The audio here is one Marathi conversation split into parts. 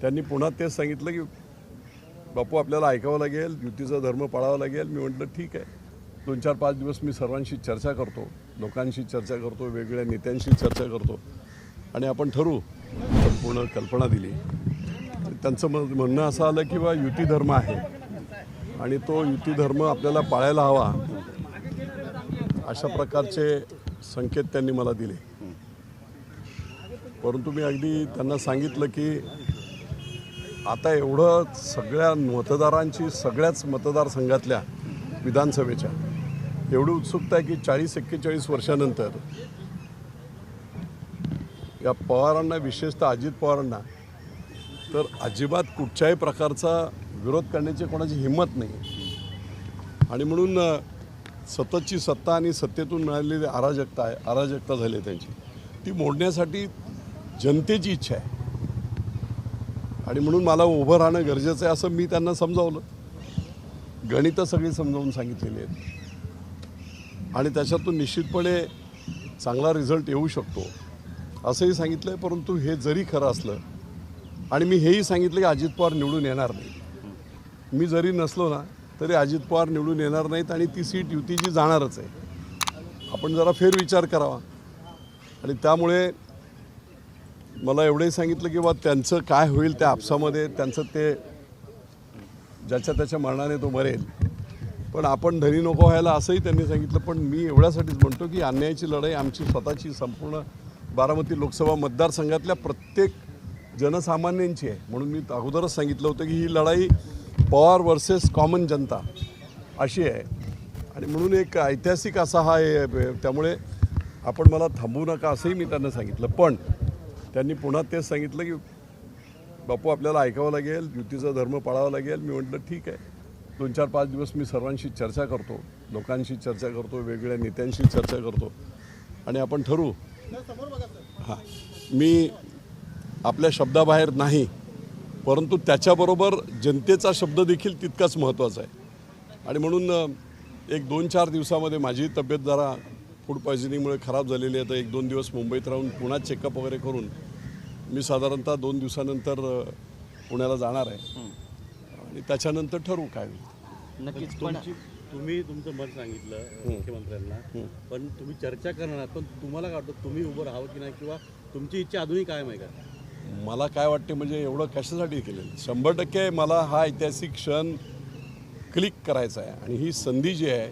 त्यांनी पुन्हा तेच सांगितलं की बापू आपल्याला ऐकावं लागेल युतीचा धर्म पाळावा लागेल. मी म्हटलं ठीक आहे. दोन चार पाच दिवस मी सर्वांशी चर्चा करतो लोकांशी चर्चा करतो वेगवेगळ्या नेत्यांशी चर्चा करतो. आणि आपण ठरवू संपूर्ण कल्पना दिली. त्यांचं म्हणणं असं आलं की बा युती धर्म आहे. आणि तो युती धर्म आपल्याला पाळायला हवा. अशा प्रकारचे संकेत त्यांनी मला दिले. परंतु मी अगदी त्यांना सांगितलं की आता एवढं सगळ्या मतदारांची सगळ्याच मतदारसंघातल्या विधानसभेच्या एवढी उत्सुकता आहे की चाळीस एक्केचाळीस वर्षानंतर या पवारांना विशेषतः अजित पवारांना तर अजिबात कुठच्याही प्रकारचा विरोध करण्याची कोणाची हिंमत नाही. आणि म्हणून सततची सत्ता आणि सत्तेतून मिळालेली अराजकता आहे अराजकता झाली आहे त्यांची. ती मोडण्यासाठी जनतेची इच्छा आहे. आणि म्हणून मला उभं राहणं गरजेचं आहे असं मी त्यांना समजावलं. गणितं सगळी समजावून सांगितलेली आहेत. आणि त्याच्यातून निश्चितपणे चांगला रिझल्ट येऊ शकतो असंही सांगितलं आहे परंतु हे जरी खरं असलं आणि मी हेही सांगितलं की अजित पवार निवडून येणार नाही मी जरी नसलो ना तरी अजित पवार निवडून येणार नाहीत आणि ती सीट युतीची जाणारच आहे. आपण जरा फेरविचार करावा. आणि त्यामुळे मला एवढंही सांगितलं की बा त्यांचं काय होईल त्या आपसामध्ये त्यांचं ते ज्याच्या त्याच्या मरणाने तो मरेल. पण आपण धनी नको व्हायला असंही त्यांनी सांगितलं पण मी एवढ्यासाठीच म्हणतो की अन्यायाची लढाई आमची स्वतःची संपूर्ण बारामती लोकसभा मतदारसंघातल्या प्रत्येक जनसामान्यांची आहे. म्हणून मी अगोदरच सांगितलं होतं की ही लढाई पवार वर्सेस कॉमन जनता अशी आहे. आणि म्हणून एक ऐतिहासिक असा हा त्यामुळे आपण मला थांबवू नका असंही मी त्यांना सांगितलं. पण त्यांनी पुन्हा तेच सांगितलं की बापू आपल्याला ऐकावं लागेल युतीचा धर्म पाळावा लागेल. मी म्हटलं ठीक आहे. दोन चार पाच दिवस मी सर्वांशी चर्चा करतो लोकांशी चर्चा करतो वेगवेगळ्या नेत्यांशी चर्चा करतो. आणि आपण ठरवू हां. मी आपल्या शब्दाबाहेर नाही परंतु त्याच्याबरोबर जनतेचा शब्द देखील तितकाच महत्त्वाचा आहे. आणि म्हणून एक दोन चार दिवसामध्ये माझी तब्येत जरा फूड पॉयझनिंगमुळे खराब झालेली आहे. तर एक दोन दिवस मुंबईत राहून पुन्हा चेकअप वगैरे करून मी साधारणतः दोन दिवसानंतर पुण्याला जाणार आहे. आणि त्याच्यानंतर ठरवू काय होईल. नक्कीच पण तुमची तुम्ही तुमचं मत सांगितलं मुख्यमंत्र्यांना पण तुम्ही चर्चा करणार पण तुम्हाला काय वाटतं तुम्ही उभं राहावं की नाही? किंवा तुमची इच्छा अजूनही कायम आहे का? मला काय वाटते म्हणजे एवढं कशासाठी केलेलं? शंभर टक्के मला हा ऐतिहासिक क्षण क्लिक करायचा आहे. आणि ही संधी जी आहे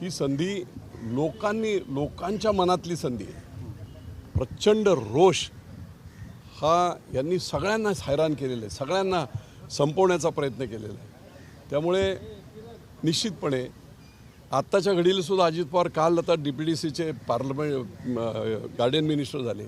ही संधी लोकांनी लोकांच्या मनातली संधी आहे. प्रचंड रोष हा यांनी सगळ्यांनाच हैराण केलेलं आहे. सगळ्यांना संपवण्याचा प्रयत्न केलेला आहे. त्यामुळे निश्चितपणे आत्ताच्या घडीलासुद्धा अजित पवार काल आता डी पी डी सीचे पार्लमेंट गार्डियन मिनिस्टर झाले.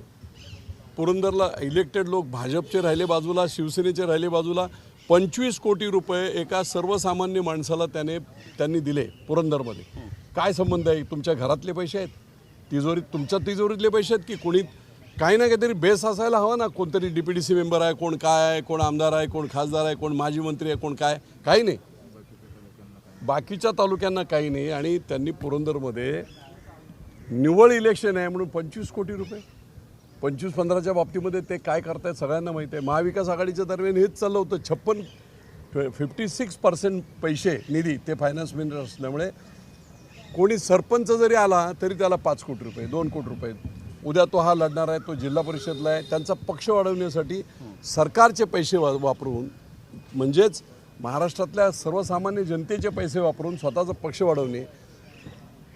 पुरंदरला इलेक्टेड लोक भाजपचे राहिले बाजूला शिवसेनेचे राहिले बाजूला पंचवीस कोटी रुपये एका सर्वसामान्य माणसाला त्याने त्यांनी दिले पुरंदरमध्ये. काय संबंध आहे? तुमच्या घरातले पैसे आहेत? तिजोरीत तुमच्या तिजोरीतले पैसे आहेत की कोणी काही ना काहीतरी बेस असायला हवा ना? कोणतरी D P D C member आहे कोण काय आहे कोण आमदार आहे कोण खासदार आहे कोण माजी मंत्री आहे कोण काय? काही नाही. बाकीच्या तालुक्यांना काही नाही आणि त्यांनी पुरंदरमध्ये निवळ इलेक्शन आहे म्हणून पंचवीस कोटी रुपये. पंचवीस पंधराच्या बाबतीमध्ये ते काय करतायत सगळ्यांना माहिती आहे. महाविकास आघाडीच्या दरम्यान हेच चाललं होतं. छप्पन फिफ्टी सिक्स पर्सेंट पैसे निधी ते फायनान्स मिनिस्टर असल्यामुळे कोणी सरपंच जरी आला तरी त्याला पाच कोटी रुपये दोन कोटी रुपये. उद्या तो हा लढणार आहे तो जिल्हा परिषदला आहे. त्यांचा पक्ष वाढवण्यासाठी सरकारचे पैसे वा वापरून म्हणजेच महाराष्ट्रातल्या सर्वसामान्य जनतेचे पैसे वापरून स्वतःचा पक्ष वाढवणे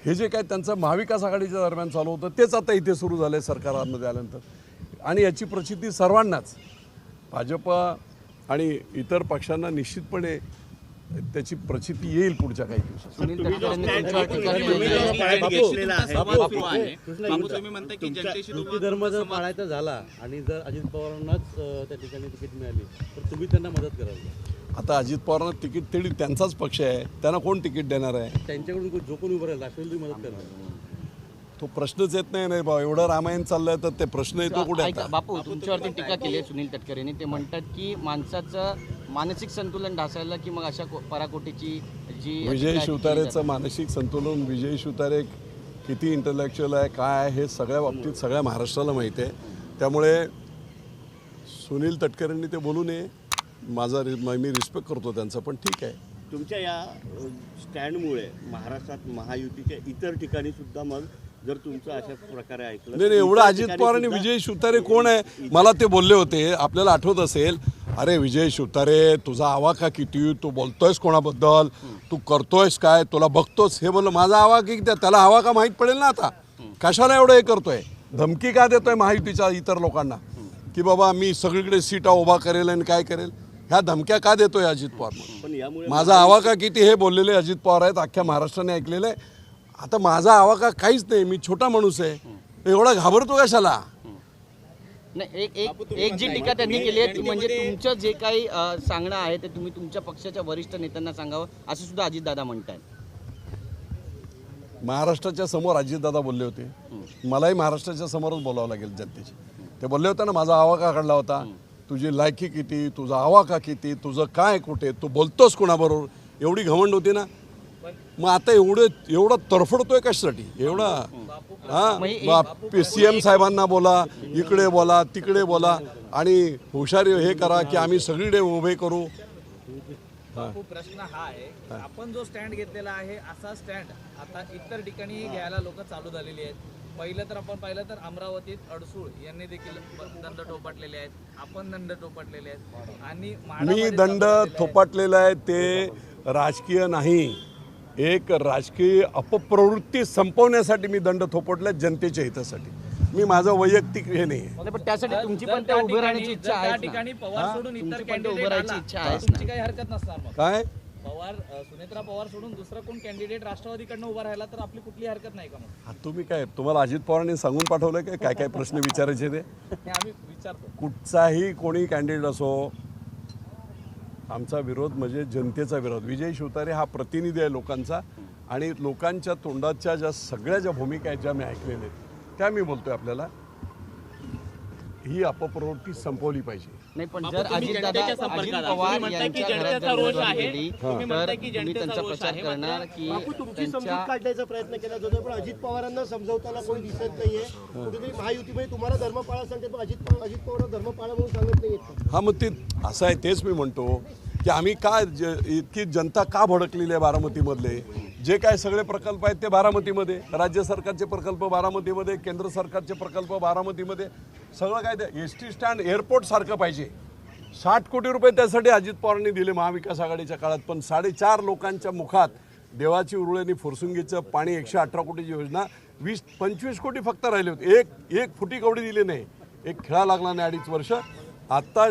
हे जे काय त्यांचं महाविकास आघाडीच्या दरम्यान चालू होतं तेच आता इथे सुरू झालं आहे सरकारमध्ये आल्यानंतर. आणि याची प्रचिती सर्वांनाच. भाजप आणि इतर पक्षांना निश्चितपणे त्याची प्रचिती येईल पुढच्या काही दिवसात. धर्म जर पाळायचा झाला आणि जर अजित पवारांनाच त्या ठिकाणी तिकीट मिळाली तर तुम्ही त्यांना मदत कराल? आता अजित पवारांना तिकीट तरी त्यांचाच पक्ष आहे. त्यांना कोण तिकीट देणार आहे? त्यांच्याकडून कोण- जो कोणी उभं राहील राष्ट्रवादी तुम्ही मदत करणार. तो प्रश्नच येत नाही नाही भाऊ. एवढं रामायण चाललंय तर ते प्रश्न येतो कुठे बापू तुमच्यावरती टीका केली आहे सुनील तटकरेंनी. ते म्हणतात की माणसाचं मानसिक संतुलन ढासायला की मग अशा पराकोटीची जी विजय शिवतारेचं मानसिक संतुलन विजय शिवतारे किती इंटलेक्च्युअल आहे काय आहे हे सगळ्या बाबतीत सगळ्या महाराष्ट्राला माहिती आहे. त्यामुळे सुनील तटकरेंनी ते बोलू नये. माझा रि- मी रिस्पेक्ट करतो त्यांचा पण ठीक आहे. तुमच्या या स्टँडमुळे महाराष्ट्रात महायुतीच्या इतर ठिकाणी सुद्धा मग जर तुमचं अशाच प्रकारे ऐकलं नाही एवढं अजित पवार आणि विजय शिवतारे कोण आहे? मला ते बोलले होते. आपल्याला आठवत असेल अरे विजय शिवतारे तुझा आवाका किती? तू बोलतोयस कोणाबद्दल? तू करतोयस काय? तुला बघतोस? हे बोललं माझा आवा की त्या- त्याला आवा का माहीत पडेल ना आता? कशाला एवढं हे करतोय? धमकी का देतोय महायुतीच्या इतर लोकांना? की बाबा मी सगळीकडे सीटा उभा करेल आणि काय करेल? ह्या धमक्या का देतोय अजित पवार माझा आवाका किती? हे बोललेले अजित पवार आहेत अख्ख्या महाराष्ट्राने ऐकलेलं आहे. आता माझा आवाका काहीच नाही मी छोटा माणूस आहे. एवढा घाबरतो कशाला? नाही एक एक एक जी टीका त्यांनी केली आहे ती म्हणजे तुमचं जे काही सांगणं आहे ते तुम्ही तुमच्या पक्षाच्या वरिष्ठ नेत्यांना सांगावं असं सुद्धा अजितदादा म्हणतायत. महाराष्ट्राच्या समोर अजितदादा बोलले होते. मलाही महाराष्ट्राच्या समोरच बोलावं लागेल जनतेची ते बोलले होते ना माझा आवाका काढला होता. तुझी लायकी किती तुझा आवाका किती तुझं काय कुठे तू बोलतोस कोणाबरोबर? एवढी घमंड होती ना. मग आता एवढं एवढं तरफडतोय कशासाठी? एवढा हा? सी एम साहेबांना बोला इकडे बोला तिकडे बोला आणि हुशारी हे करा की आम्ही सगळीकडे उभे करू. बापू प्रश्न हा आहे. आपण जो स्टँड घेतलेला आहे असा स्टँड आता इतर ठिकाणी घ्यायला लोक चालू झालेली आहेत. पहिलं तर आपण पाहिलं तर अमरावतीत अडसूळ यांनी देखील दंड टोपटलेले आहेत. आपण दंड टोपटलेले आहेत. आणि मी दंड. थोपाटलेला आहे ते राजकीय नाही. एक राजकीय अपप्रवृत्ती संपवण्यासाठी मी दंड थोपटला जनतेच्या हितासाठी. मी माझं वैयक्तिक हे नाही आहे. पण त्यासाठी तुमची पण त्या उभं राहण्याची इच्छा आहे ठिकाणी पवार सोडून इतर कॅन्डिडेट उभं राहायची इच्छा आहेच तुमची ना. काही हरकत नसणार मग. काय? पवार सुनेत्रा पवार सोडून दुसरा कोण कॅन्डिडेट राष्ट्रवादीकडनं उभा राहिला तर आपली कुठली हरकत नाही का हा, तुम्ही काय तुम्हाला अजित पवारांनी सांगून पाठवलं काय काय काय प्रश्न विचारायचे ते? आम्ही विचारतो. कुठचाही कोणी कॅन्डिडेट असो आमचा विरोध म्हणजे जनतेचा विरोध. विजय शिवतारे हा प्रतिनिधी आहे लोकांचा आणि लोकांच्या तोंडाच्या ज्या सगळ्या ज्या भूमिका आहेत ज्या मी ऐकलेल्या आहेत त्या मी बोलतोय आपल्याला. ही अपप्रवृत्ती संपवली पाहिजे नाही पण जर अजित संपर्कात आहात. पवार तुम्ही म्हणताय की यांच्या घरात जर रोष. गेली तर त्यांचा प्रचार आहे. करणार की तुमची समजूत काढण्याचा प्रयत्न केला जातो पण अजित पवारांना समजवताना कोणी दिसत नाहीये कुठेतरी महायुतीमध्ये तुम्हाला धर्मपाळा सांगते पण अजित पवार अजित पवार धर्मपाळा म्हणून सांगत नाहीयेत हा मग ते असं आहे तेच मी म्हणतो की आम्ही का ज- इतकी जनता का भडकलेली आहे बारामतीमधले? जे काय सगळे प्रकल्प आहेत ते बारामतीमध्ये. राज्य सरकारचे प्रकल्प बारामतीमध्ये केंद्र सरकारचे प्रकल्प बारामतीमध्ये. सगळं काय ते एस टी स्टँड एअरपोर्टसारखं पाहिजे. साठ कोटी रुपये त्यासाठी अजित पवारांनी दिले महाविकास आघाडीच्या काळात पण साडेचार लोकांच्या मुखात देवाची उरुळेनी फुरसुंगीचं पाणी एकशे अठरा कोटीची योजना वीस पंचवीस कोटी फक्त राहिले होते. एक एक फुटी कवडी दिली नाही. एक खेळा लागला नाही अडीच वर्ष. आत्ता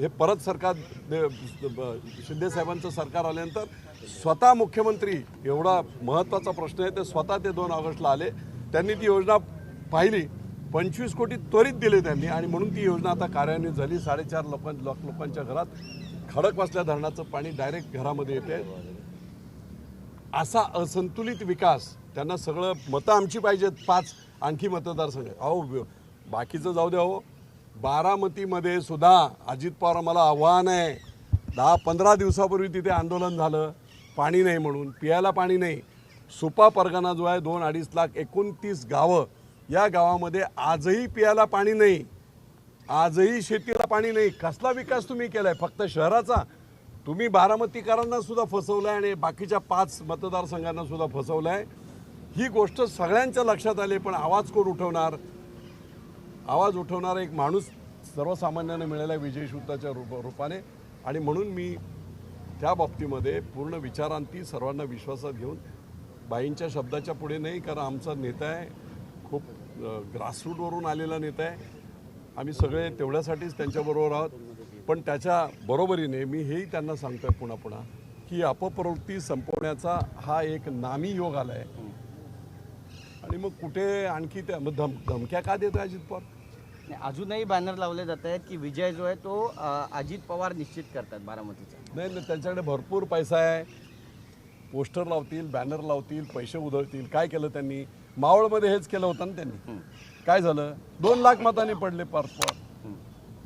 हे परत सरकार दे- शिंदे साहेबांचं सरकार आल्यानंतर स्वतः मुख्यमंत्री एवढा महत्त्वाचा प्रश्न आहे ते स्वतः ते दोन ऑगस्टला आले. त्यांनी ती योजना पाहिली पंचवीस कोटी त्वरित दिले त्यांनी आणि म्हणून ती योजना आता कार्यान्वित झाली. साडेचार लोकां लोक लोकांच्या घरात खडक खडकवासल्या धरणाचं पाणी डायरेक्ट घरामध्ये येते असा असंतुलित विकास त्यांना सगळं मतं आमची पाहिजेत पाच आणखी मतदारसंघ. अहो बाकीचं जाऊ द्या हो बारामतीमध्ये सुद्धा अजित पवार मला आव्हान आहे. दहा पंधरा दिवसापूर्वी तिथे आंदोलन झालं. पाणी नाही म्हणून पियाला पाणी नाही. सुपा परगणा जो आहे दोन अडीच लाख एकोणतीस गावं या गावामध्ये आजही पियाला पाणी नाही. आजही शेतीला पाणी नाही. कसला विकास तुम्ही केला आहे फक्त शहराचा? तुम्ही बारामतीकरांना सुद्धा आहे आणि बाकीच्या पाच मतदारसंघांना सुद्धा आहे ही गोष्ट सगळ्यांच्या लक्षात आली पण आवाज कोण उठवणार? आवाज उठवणारा एक माणूस सर्वसामान्यांना मिळाला विजय शुद्धाच्या रूप रूपाने. आणि म्हणून मी त्या बाबतीमध्ये पूर्ण विचारांती सर्वांना विश्वासात घेऊन बाईंच्या शब्दाच्या पुढे नाही कारण आमचा नेता आहे. खूप ग्रासरूटवरून आलेला नेता आहे. आम्ही सगळे तेवढ्यासाठीच त्यांच्याबरोबर आहोत. पण त्याच्या बरोबरीने मी हेही त्यांना सांगतोय पुन्हा पुन्हा की अपप्रवृत्ती संपवण्याचा हा एक नामी योग आला आहे आणि मग कुठे आणखी त्या मग धम धमक्या का देतो अजित पवार? अजूनही बॅनर लावले जात आहेत की विजय जो आहे तो अजित पवार निश्चित करतात बारामतीचा. नाही नाही त्यांच्याकडे भरपूर पैसा आहे. पोस्टर लावतील बॅनर लावतील पैसे उधळतील. काय केलं त्यांनी? मावळमध्ये हेच केलं होतं ना त्यांनी. काय झालं? दोन लाख मतांनी पडले पर पर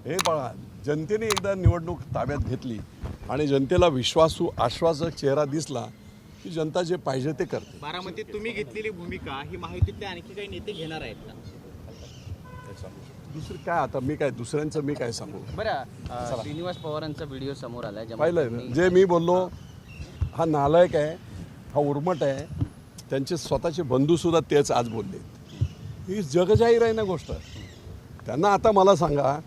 हे बघा जनतेने एकदा निवडणूक ताब्यात घेतली आणि जनतेला विश्वासू आश्वासक चेहरा दिसला की जनता जे पाहिजे ते करते. बारामतीत तुम्ही घेतलेली भूमिका ही माहितीतले आणखी काही नेते घेणार आहेत का? ते सांगू शकतो. दुसरं काय आता मी काय दुसऱ्यांचं मी काय सांगू? बरं अ, श्रीनिवास पवारांचा व्हिडिओ समोर आलाय ज्यामध्ये पाहिलं त्यांनी-? जे मी बोललो हा नालायक आहे हा उर्मट आहे त्यांचे स्वतःचे बंधूसुद्धा तेच आज बोलले ही जगजाहीर आहे ना गोष्ट. त्यांना आता मला सांगा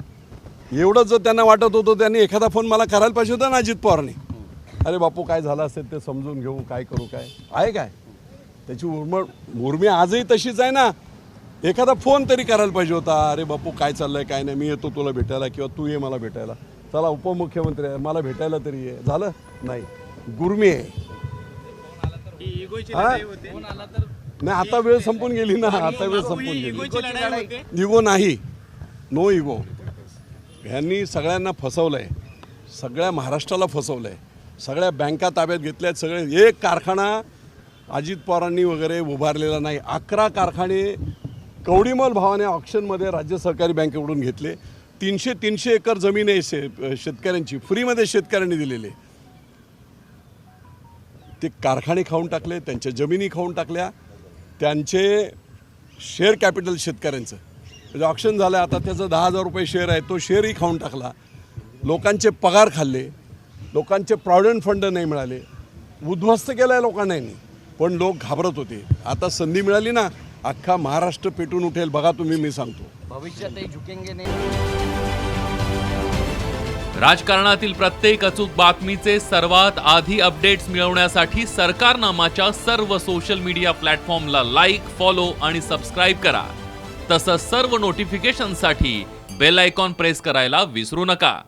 एवढं जर त्यांना वाटत होतं त्यांनी एखादा फोन मला करायला पाहिजे होता ना अजित पवारने? अरे बापू काय झालं असेल ते समजून घेऊ काय करू काय? आहे काय? त्याची उर्मट उर्मी आजही तशीच आहे ना? एखादा फोन तरी करायला पाहिजे होता. अरे बापू काय चाललंय काय नाही? मी येतो तुला भेटायला किंवा तू ये मला भेटायला. चला उपमुख्यमंत्री आहे. मला भेटायला तरी ये. झालं? नाही. गुरमी आहे. इगोची हा? लढाई होते. फोन आला तर? नाही आता वेळ संपून गेली ना. आता वेळ संपून गेली. इगो नाही. No ego. ह्यांनी सगळ्यांना फसवलं आहे सगळ्या महाराष्ट्राला फसवलं आहे सगळ्या बँका ताब्यात घेतल्या आहेत सगळे एक कारखाना अजित पवारांनी वगैरे उभारलेला नाही. अकरा कारखाने कवडीमोल भावाने ऑप्शनमध्ये राज्य सहकारी बँकेकडून घेतले. तीनशे तीनशे एकर जमीन आहे शे शेतकऱ्यांची. फ्रीमध्ये शेतकऱ्यांनी दिलेली ते कारखाने खाऊन टाकले त्यांच्या जमिनी खाऊन टाकल्या. त्यांचे शेअर कॅपिटल शेतकऱ्यांचं. म्हणजे ऑप्शन झालं आता त्याचं दहा हजार रुपये शेअर आहे तो शेअरही खाऊन टाकला. लोकांचे पगार खाल्ले. लोकांचे प्रॉव्हिडंट फंड नाही मिळाले. उद्ध्वस्त केलं आहे लोकांना. पण लोक घाबरत होते. आता संधी मिळाली ना अख्खा महाराष्ट्र पेटून उठेल. बघा तुम्ही मी सांगतो. भविष्यातही झुकेंगे नाही. राजकारणातील प्रत्येक अचूक बातमीचे सर्वात आधी अपडेट्स मिळवण्यासाठी सरकारनामाच्या सर्व सोशल मीडिया प्लॅटफॉर्मला लाईक फॉलो आणि सबस्क्राईब करा. तसंच सर्व नोटिफिकेशनसाठी बेल आयकॉन प्रेस करायला विसरू नका.